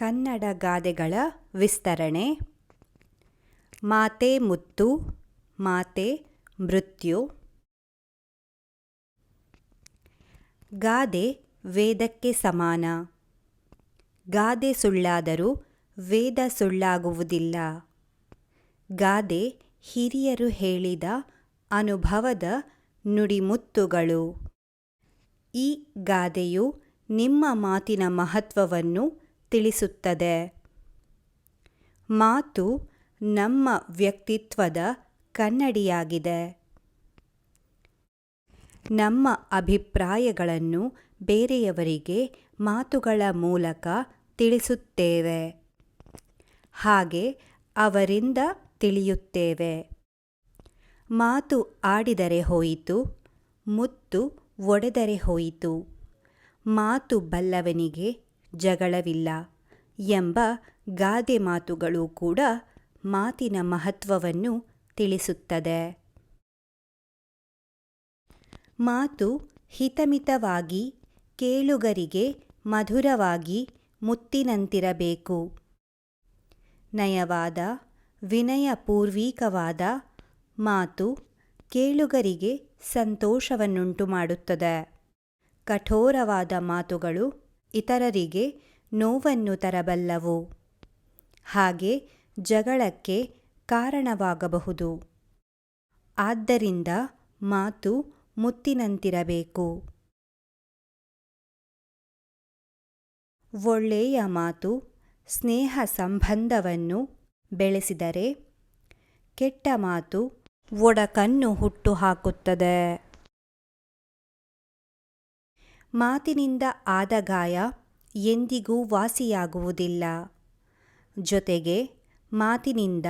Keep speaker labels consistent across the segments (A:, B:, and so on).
A: ಕನ್ನಡ ಗಾದೆಗಳ ವಿಸ್ತರಣೆ. ಮಾತೆ ಮುತ್ತು, ಮಾತೆ ಮೃತ್ಯು. ಗಾದೆ ವೇದಕ್ಕೆ ಸಮಾನ. ಗಾದೆ ಸುಳ್ಳಾದರೂ ವೇದ ಸುಳ್ಳಾಗುವುದಿಲ್ಲ. ಗಾದೆ ಹಿರಿಯರು ಹೇಳಿದ ಅನುಭವದ ನುಡಿಮುತ್ತುಗಳು. ಈ ಗಾದೆಯು ನಿಮ್ಮ ಮಾತಿನ ಮಹತ್ವವನ್ನು ತಿಳಿಸುತ್ತದೆ. ಮಾತು ನಮ್ಮ ವ್ಯಕ್ತಿತ್ವದ ಕನ್ನಡಿಯಾಗಿದೆ. ನಮ್ಮ ಅಭಿಪ್ರಾಯಗಳನ್ನು ಬೇರೆಯವರಿಗೆ ಮಾತುಗಳ ಮೂಲಕ ತಿಳಿಸುತ್ತೇವೆ. ಹಾಗೆ ಅವರಿಂದ ತಿಳಿಯುತ್ತೇವೆ. ಮಾತು ಆಡಿದರೆ ಹೋಯಿತು, ಮುತ್ತು ಒಡೆದರೆ ಹೋಯಿತು. ಮಾತು ಬಲ್ಲವನಿಗೆ ಜಗಳವಿಲ್ಲ ಎಂಬ ಗಾದೆ ಮಾತುಗಳು ಕೂಡ ಮಾತಿನ ಮಹತ್ವವನ್ನು ತಿಳಿಸುತ್ತದೆ. ಮಾತು ಹಿತಮಿತವಾಗಿ ಕೇಳುಗರಿಗೆ ಮಧುರವಾಗಿ ಮುತ್ತಿನಂತಿರಬೇಕು. ನಯವಾದ, ವಿನಯಪೂರ್ವೀಕವಾದ ಮಾತು ಕೇಳುಗರಿಗೆ ಸಂತೋಷವನ್ನುಂಟು ಮಾಡುತ್ತದೆ ಕಠೋರವಾದ ಮಾತುಗಳು ಇತರರಿಗೆ ನೋವನ್ನು ತರಬಲ್ಲವು. ಹಾಗೆ ಜಗಳಕ್ಕೆ ಕಾರಣವಾಗಬಹುದು. ಆದ್ದರಿಂದ ಮಾತು ಮುತ್ತಿನಂತಿರಬೇಕು. ಒಳ್ಳೆಯ ಮಾತು ಸ್ನೇಹ ಸಂಬಂಧವನ್ನು ಬೆಳೆಸಿದರೆ ಕೆಟ್ಟ ಮಾತು ಒಡಕನ್ನು ಹುಟ್ಟುಹಾಕುತ್ತದೆ ಮಾತಿನಿಂದ ಆದ ಗಾಯ ಎಂದಿಗೂ ವಾಸಿಯಾಗುವುದಿಲ್ಲ. ಜೊತೆಗೆ ಮಾತಿನಿಂದ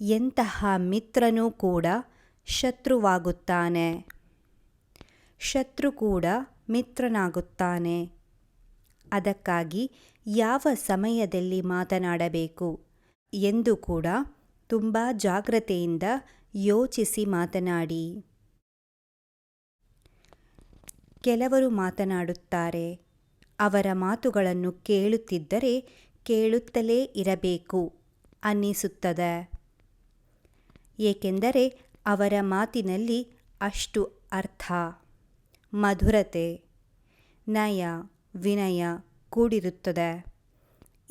A: ಎಂತಹ ಮಿತ್ರನೂ ಕೂಡ ಶತ್ರುವಾಗುತ್ತಾನೆ. ಶತ್ರು ಕೂಡ ಮಿತ್ರನಾಗುತ್ತಾನೆ. ಅದಕ್ಕಾಗಿ ಯಾವ ಸಮಯದಲ್ಲಿ ಮಾತನಾಡಬೇಕು ಎಂದು ಕೂಡ ತುಂಬ ಜಾಗ್ರತೆಯಿಂದ ಯೋಚಿಸಿ ಮಾತನಾಡಿ. ಕೆಲವರು ಮಾತನಾಡುತ್ತಾರೆ. ಅವರ ಮಾತುಗಳನ್ನು ಕೇಳುತ್ತಿದ್ದರೆ ಕೇಳುತ್ತಲೇ ಇರಬೇಕು ಅನ್ನಿಸುತ್ತದೆ. ಏಕೆಂದರೆ ಅವರ ಮಾತಿನಲ್ಲಿ ಅಷ್ಟು ಅರ್ಥ. ಮಧುರತೆ, ನಯ, ವಿನಯ ಕೂಡಿರುತ್ತದೆ.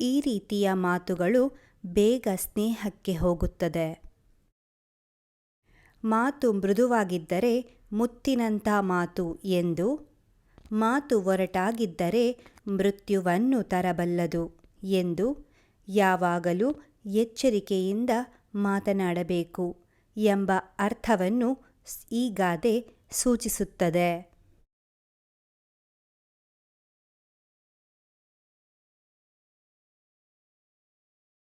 A: ಈ ರೀತಿಯ ಮಾತುಗಳು ಬೇಗ ಸ್ನೇಹಕ್ಕೆ ಹೋಗುತ್ತದೆ. ಮಾತು ಮೃದುವಾಗಿದ್ದರೆ ಮುತ್ತಿನಂಥ ಮಾತು ಎಂದು ಮಾತು ಒರಟಾಗಿದ್ದರೆ ಮೃತ್ಯುವನ್ನು ತರಬಲ್ಲದು ಎಂದು ಯಾವಾಗಲೂ ಎಚ್ಚರಿಕೆಯಿಂದ ಮಾತನಾಡಬೇಕು ಎಂಬ ಅರ್ಥವನ್ನು ಈ ಗಾದೆ ಸೂಚಿಸುತ್ತದೆ.